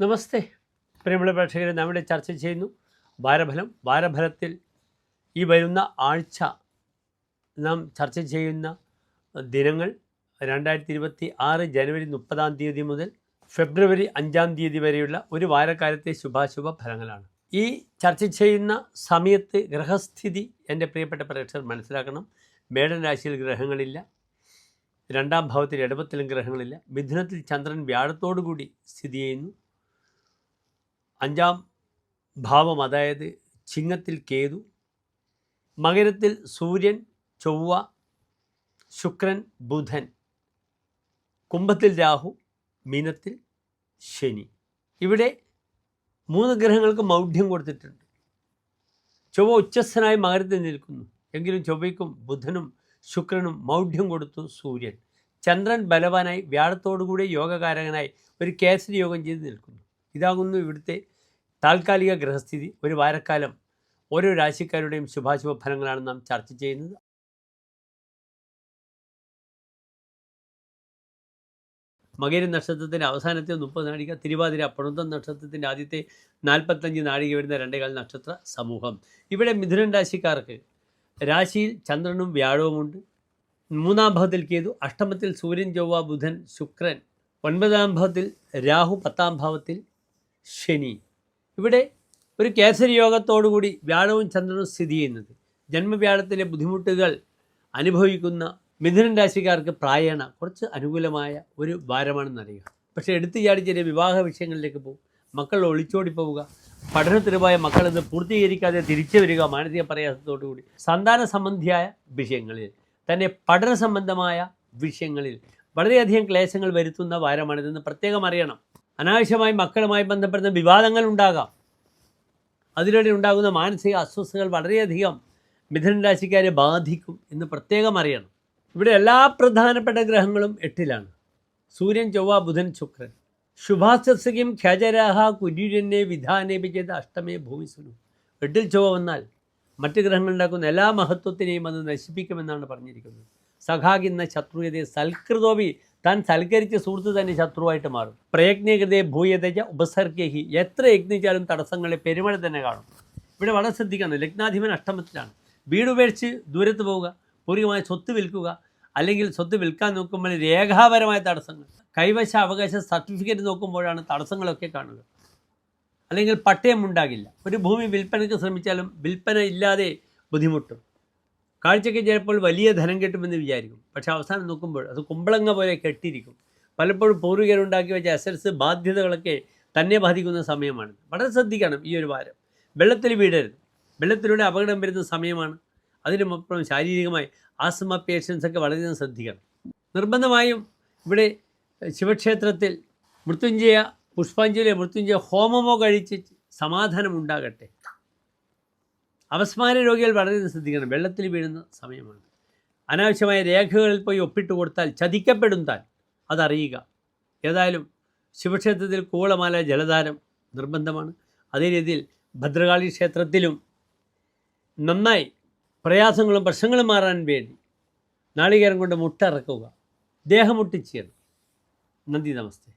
നമസ്തേ. പ്രിയമുള്ള പ്രേക്ഷകരെ നമ്മുടെ ചർച്ച ചെയ്യുന്നു വാരഫലം വാരഫലത്തിൽ ഈ വരുന്ന ആഴ്ച നാം ചർച്ച ചെയ്യുന്ന ദിനങ്ങൾ രണ്ടായിരത്തി ഇരുപത്തി ആറ് ജനുവരി മുപ്പതാം തീയതി മുതൽ ഫെബ്രുവരി അഞ്ചാം തീയതി വരെയുള്ള ഒരു വാരക്കാലത്തെ ശുഭാശുഭ ഫലങ്ങളാണ്. ഈ ചർച്ച ചെയ്യുന്ന സമയത്ത് ഗ്രഹസ്ഥിതി എന്റെ പ്രിയപ്പെട്ട പ്രേക്ഷകർ മനസ്സിലാക്കണം. മേടൻ രാശിയിൽ ഗ്രഹങ്ങളില്ല. രണ്ടാം ഭാവത്തിൽ ഇടപത്തിലും ഗ്രഹങ്ങളില്ല. മിഥുനത്തിൽ ചന്ദ്രൻ വ്യാഴത്തോടു കൂടി സ്ഥിതി ചെയ്യുന്നു. അഞ്ചാം ഭാവം അതായത് ചിങ്ങത്തിൽ കേതു മകരത്തിൽ സൂര്യൻ ചൊവ്വ ശുക്രൻ ബുധൻ കുംഭത്തിൽ രാഹു മീനത്തിൽ ശനി. ഇവിടെ മൂന്ന് ഗ്രഹങ്ങൾക്ക് മൗഢ്യം കൊടുത്തിട്ടുണ്ട്. ചൊവ്വ ഉച്ചസ്ഥനായി മകരത്തിൽ നിൽക്കുന്നു. എങ്കിലും ചൊവ്വയ്ക്കും ബുധനും ശുക്രനും മൗഢ്യം കൊടുത്തു സൂര്യൻ. ചന്ദ്രൻ ബലവാനായി വ്യാഴത്തോടുകൂടി യോഗകാരകനായി ഒരു കേസരി യോഗം ചെയ്ത് നിൽക്കുന്നു. ഇതാകുന്നു ഇവിടുത്തെ താൽക്കാലിക ഗ്രഹസ്ഥിതി ഒരു വാരക്കാലം ഓരോ രാശിക്കാരുടെയും ശുഭാശുഭ ഫലങ്ങളാണ് നാം ചർച്ച ചെയ്യുന്നത്. മകര നക്ഷത്രത്തിന്റെ അവസാനത്തെ മുപ്പത് നാഴിക തിരുവാതിര അപ്പുറത്തം നക്ഷത്രത്തിന്റെ ആദ്യത്തെ നാൽപ്പത്തഞ്ച് നാഴിക വരുന്ന രണ്ടേകാൽ നക്ഷത്ര സമൂഹം. ഇവിടെ മിഥുനൻ രാശിക്കാർക്ക് രാശിയിൽ ചന്ദ്രനും വ്യാഴവുമുണ്ട് മൂന്നാം ഭാവത്തിൽ കേതു അഷ്ടമത്തിൽ സൂര്യൻ ചൊവ്വ ബുധൻ ശുക്രൻ ഒൻപതാം ഭാവത്തിൽ രാഹു പത്താം ഭാവത്തിൽ ശനി. ഇവിടെ ഒരു കേസരി യോഗത്തോടുകൂടി വ്യാഴവും ചന്ദ്രനും സ്ഥിതി ചെയ്യുന്നത്. ജന്മവ്യാഴത്തിലെ ബുദ്ധിമുട്ടുകൾ അനുഭവിക്കുന്ന മിഥുനൻ രാശിക്കാർക്ക് പ്രായണ കുറച്ച് അനുകൂലമായ ഒരു ഭാരമാണെന്നറിയുക പക്ഷേ എടുത്തു ചാടി ചെറിയ വിവാഹ വിഷയങ്ങളിലേക്ക് പോകും. മക്കൾ ഒളിച്ചോടി പോവുക. പഠനത്തിന് പോയ മക്കൾ ഇത് പൂർത്തീകരിക്കാതെ തിരിച്ചു വരിക മാനസിക പ്രയാസത്തോടുകൂടി. സന്താന സംബന്ധിയായ വിഷയങ്ങളിൽ തന്നെ പഠന സംബന്ധമായ വിഷയങ്ങളിൽ വളരെയധികം ക്ലേശങ്ങൾ വരുത്തുന്ന വാരമാണിതെന്ന് പ്രത്യേകം അറിയണം. അനാവശ്യമായി മക്കളുമായി ബന്ധപ്പെടുന്ന വിവാദങ്ങൾ ഉണ്ടാകാം. അതിലൂടെ ഉണ്ടാകുന്ന മാനസിക അസ്വസ്ഥതകൾ വളരെയധികം മിഥുന രാശിക്കാരെ ബാധിക്കും എന്ന് പ്രത്യേകം അറിയണം. ഇവിടെ എല്ലാ പ്രധാനപ്പെട്ട ഗ്രഹങ്ങളും എട്ടിലാണ്. സൂര്യൻ ചൊവ്വ ബുധൻ ശുക്രൻ. ശുഭാസസ്യം ഖ്യജരാഹ കുര്യനെ വിധാനേപി ചെയ്ത അഷ്ടമേ ഭൂമിസുനു എട്ടിൽ ചൊവ്വ വന്നാൽ മറ്റ് ഗ്രഹങ്ങളുണ്ടാക്കുന്ന എല്ലാ മഹത്വത്തിനെയും അത് നശിപ്പിക്കുമെന്നാണ് പറഞ്ഞിരിക്കുന്നത്. സഖാകിന്ന ശത്രുയതയെ സൽകൃതോപി താൻ സൽക്കരിച്ച സുഹൃത്ത് തന്നെ ശത്രുവായിട്ട് മാറും. പ്രയജ്ഞകൃതയെ ഭൂയതജ ഉപസർഗഹി എത്ര യജ്ഞിച്ചാലും തടസ്സങ്ങളെ പെരുമഴ തന്നെ കാണും. ഇവിടെ വളരെ ശ്രദ്ധിക്കണം. ലഗ്നാധിപൻ അഷ്ടമത്തിലാണ്. വീട് ഉപേക്ഷിച്ച് ദൂരത്ത് പോവുക പൂർവികമായ സ്വത്ത് വിൽക്കുക അല്ലെങ്കിൽ സ്വത്ത് വിൽക്കാൻ നോക്കുമ്പോൾ രേഖാപരമായ തടസ്സങ്ങൾ. കൈവശ അവകാശ സർട്ടിഫിക്കറ്റ് നോക്കുമ്പോഴാണ് തടസ്സങ്ങളൊക്കെ കാണുക. അല്ലെങ്കിൽ പട്ടയം ഉണ്ടാകില്ല. ഒരു ഭൂമി വിൽപ്പനയ്ക്ക് ശ്രമിച്ചാലും വിൽപ്പന ഇല്ലാതെ ബുദ്ധിമുട്ടും. കാഴ്ചയ്ക്ക് ചിലപ്പോൾ വലിയ ധനം കിട്ടുമെന്ന് വിചാരിക്കും. പക്ഷെ അവസാനം നോക്കുമ്പോൾ അത് കുമ്പളങ്ങ പോലെ കെട്ടിയിരിക്കും. പലപ്പോഴും പൂർവികരുണ്ടാക്കി വെച്ച അസറ്റ്സ് ബാധ്യതകളൊക്കെ തന്നെ ബാധിക്കുന്ന സമയമാണ്. വളരെ ശ്രദ്ധിക്കണം ഈ ഒരു വാരം. വെള്ളത്തിൽ വീടരുത് വെള്ളത്തിലൂടെ അപകടം വരുന്ന സമയമാണ്. അതിനുമപ്പുറം ശാരീരികമായി ആസ്മ പേഷ്യൻസ് ഒക്കെ വളരെയധികം ശ്രദ്ധിക്കണം. നിർബന്ധമായും ഇവിടെ ശിവക്ഷേത്രത്തിൽ മൃത്യുഞ്ജയ പുഷ്പാഞ്ജലി മൃത്യുഞ്ജയ ഹോമമോ കഴിച്ച് സമാധാനം ഉണ്ടാകട്ടെ. അപസ്മാര രോഗികൾ വളരെ ശ്രദ്ധിക്കണം. വെള്ളത്തിൽ വീഴുന്ന സമയമാണ്. അനാവശ്യമായ രേഖകളിൽ പോയി ഒപ്പിട്ട് കൊടുത്താൽ ചതിക്കപ്പെടും താൻ അതറിയുക. ഏതായാലും ശിവക്ഷേത്രത്തിൽ കൂളമാല ജലധാരം നിർബന്ധമാണ്. അതേ രീതിയിൽ ഭദ്രകാളി ക്ഷേത്രത്തിലും നന്നായി പ്രയാസങ്ങളും പ്രശ്നങ്ങളും മാറാൻ വേണ്ടി നാളികേരം കൊണ്ട് മുട്ട ഇറക്കുക. ദേഹമുട്ടിച്ചേർന്ന് നന്ദി നമസ്തേ.